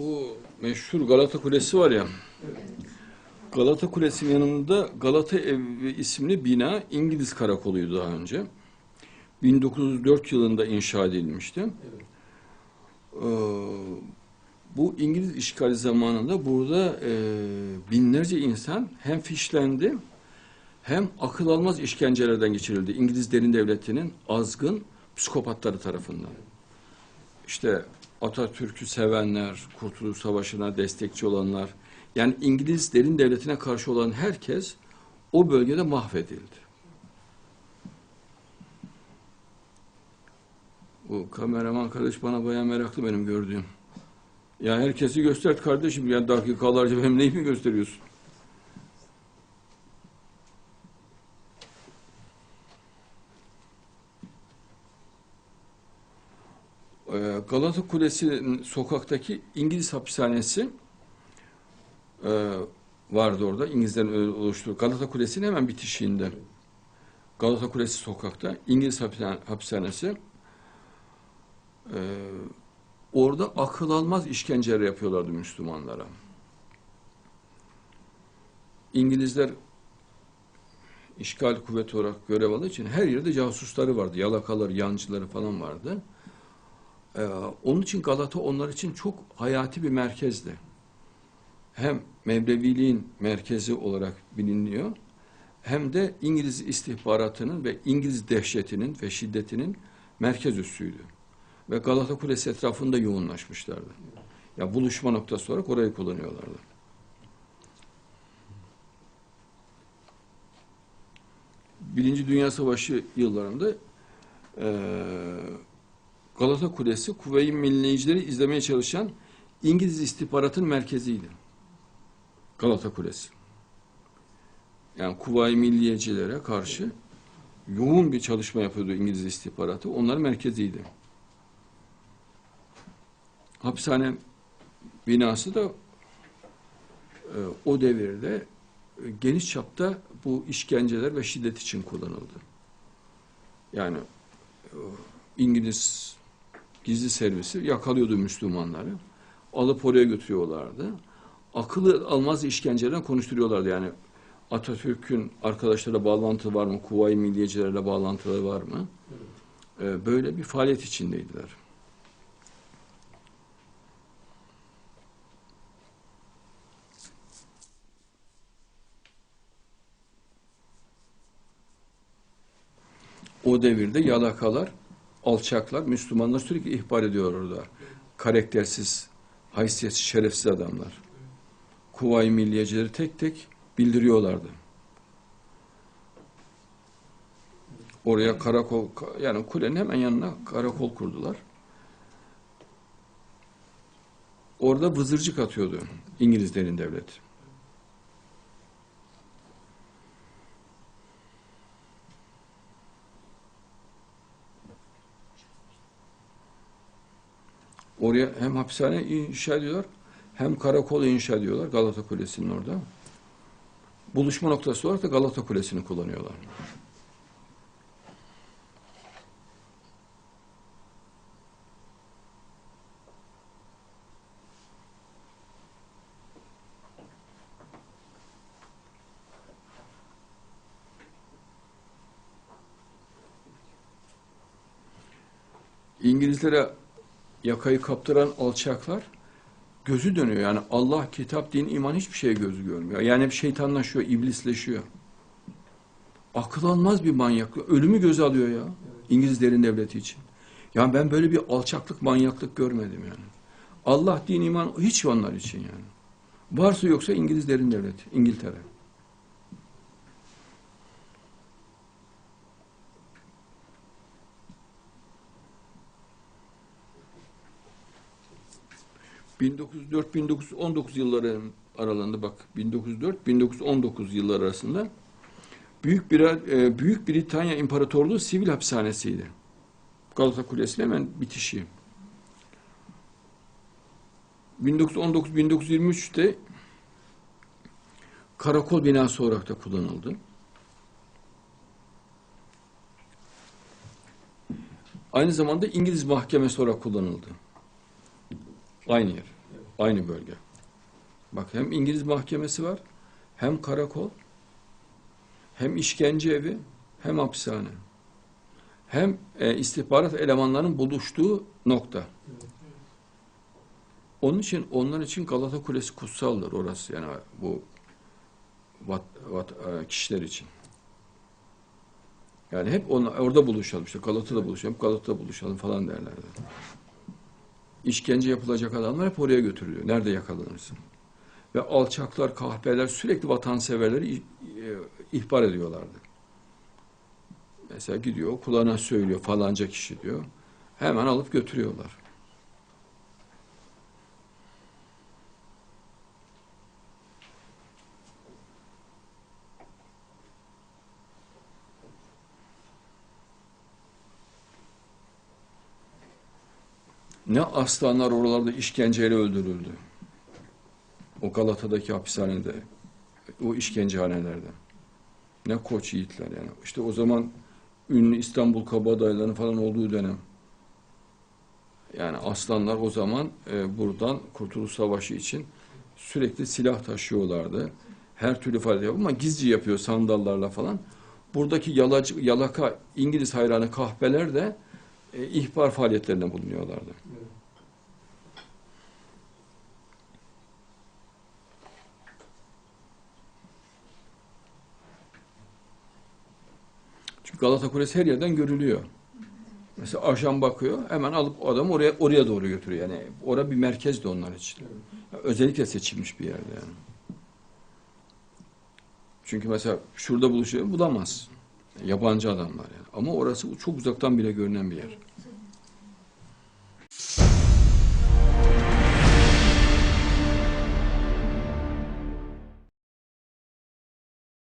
Bu meşhur Galata Kulesi var ya. Galata Kulesi'nin yanında Galata Evi isimli bina İngiliz karakoluydu daha önce. 1904 yılında inşa edilmişti. Ee, bu İngiliz işgali zamanında burada e, binlerce insan hem fişlendi hem akıl almaz işkencelerden geçirildi. İngiliz derin devletinin azgın psikopatları tarafından. İşte Atatürk'ü sevenler, Kurtuluş Savaşı'na destekçi olanlar, yani İngiliz derin devletine karşı olan herkes o bölgede mahvedildi. Bu kameraman kardeş bana bayağı meraklı benim gördüğüm. Ya herkesi göstert kardeşim. Ya dakikalarca benim neyimi gösteriyorsun? Galata Kulesi'nin sokaktaki İngiliz hapishanesi e, vardı orada. İngilizlerin oluşturduğu Galata Kulesi'nin hemen bitişiğinde. Galata Kulesi sokakta İngiliz hapishane- hapishanesi. Ee, orada akıl almaz işkenceler yapıyorlardı Müslümanlara. İngilizler işgal kuvveti olarak görev aldığı için her yerde casusları vardı. Yalakaları, yancıları falan vardı. Ee, onun için Galata onlar için çok hayati bir merkezdi. Hem Mevleviliğin merkezi olarak biliniyor, hem de İngiliz istihbaratının ve İngiliz dehşetinin ve şiddetinin merkez üssüydü. Ve Galata Kulesi etrafında yoğunlaşmışlardı. Ya buluşma noktası olarak orayı kullanıyorlardı. Birinci Dünya Savaşı yıllarında eee Galata Kulesi Kuveyyi Milliyecileri izlemeye çalışan İngiliz istihbaratın merkeziydi. Galata Kulesi. Yani Kuvayi Milliyecilere karşı yoğun bir çalışma yapıyordu İngiliz istihbaratı. Onların merkeziydi. Hapishane binası da e, o devirde e, geniş çapta bu işkenceler ve şiddet için kullanıldı. Yani e, İngiliz gizli servisi yakalıyordu Müslümanları. Alıp oraya götürüyorlardı. Akıllı almaz işkencelerden konuşturuyorlardı. Yani Atatürk'ün arkadaşlarla bağlantılı var mı? Kuvayi Milliyecilerle bağlantıları var mı? Ee, böyle bir faaliyet içindeydiler. O devirde yalakalar, alçaklar, Müslümanlar sürekli ihbar ediyor orada. Karaktersiz, haysiyetsiz, şerefsiz adamlar. Kuvayi Milliyecileri tek tek bildiriyorlardı. Oraya karakol, yani kulenin hemen yanına karakol kurdular. Orada vızırcık atıyordu İngilizlerin devleti. Oraya hem hapishane inşa ediyorlar hem karakol inşa ediyorlar Galata Kulesi'nin orada. Buluşma noktası olarak da Galata Kulesi'ni kullanıyorlar. İngilizlere yakayı kaptıran alçaklar gözü dönüyor. Yani Allah, kitap, din, iman hiçbir şeye gözü görmüyor. Yani bir şeytanlaşıyor, iblisleşiyor. Akıl almaz bir manyaklık. Ölümü göze alıyor ya. İngilizlerin devleti için. Yani ben böyle bir alçaklık, manyaklık görmedim yani. Allah, din, iman hiç onlar için yani. Varsa yoksa İngilizlerin devleti, İngiltere. ...1904-1919 yılları aralığında bak 1904-1919 yılları arasında Büyük bir e, Büyük Britanya İmparatorluğu sivil hapishanesiydi. Galata Kulesi'nin hemen bitişi. 1919-1923'te karakol binası olarak da kullanıldı. Aynı zamanda İngiliz mahkemesi olarak kullanıldı. Aynı yer. Aynı bölge. Bak hem İngiliz mahkemesi var, hem karakol, hem işkence evi, hem hapishane. Hem e, istihbarat elemanlarının buluştuğu nokta. Onun için onlar için Galata Kulesi kutsaldır orası yani bu vat, vat, e, kişiler için. Yani hep onlar, orada buluşalım işte Galata'da buluşalım, Galata'da buluşalım falan derlerdi. İşkence yapılacak adamlar hep oraya götürülüyor. Nerede yakalanırsın? Ve alçaklar, kahpeler sürekli vatanseverleri e, ihbar ediyorlardı. Mesela gidiyor kulağına söylüyor falanca kişi diyor. Hemen alıp götürüyorlar. Ne aslanlar oralarda işkenceyle öldürüldü. O Galata'daki hapishanede, o işkencehanelerde. Ne koç yiğitler yani. İşte o zaman ünlü İstanbul kabadayılarının falan olduğu dönem. Yani aslanlar o zaman e, buradan Kurtuluş Savaşı için sürekli silah taşıyorlardı. Her türlü faaliyet yapıyor ama gizli yapıyor sandallarla falan. Buradaki yalacı, yalaka İngiliz hayranı kahpeler de e, ihbar faaliyetlerinde bulunuyorlardı. Çünkü Galata Kulesi her yerden görülüyor. Mesela ajan bakıyor, hemen alıp adamı oraya oraya doğru götürüyor. Yani orada bir merkezdi onlar için. Özellikle seçilmiş bir yerde yani. Çünkü mesela şurada buluşuyor, bulamaz. Yabancı adamlar yani. Ama orası çok uzaktan bile görünen bir yer.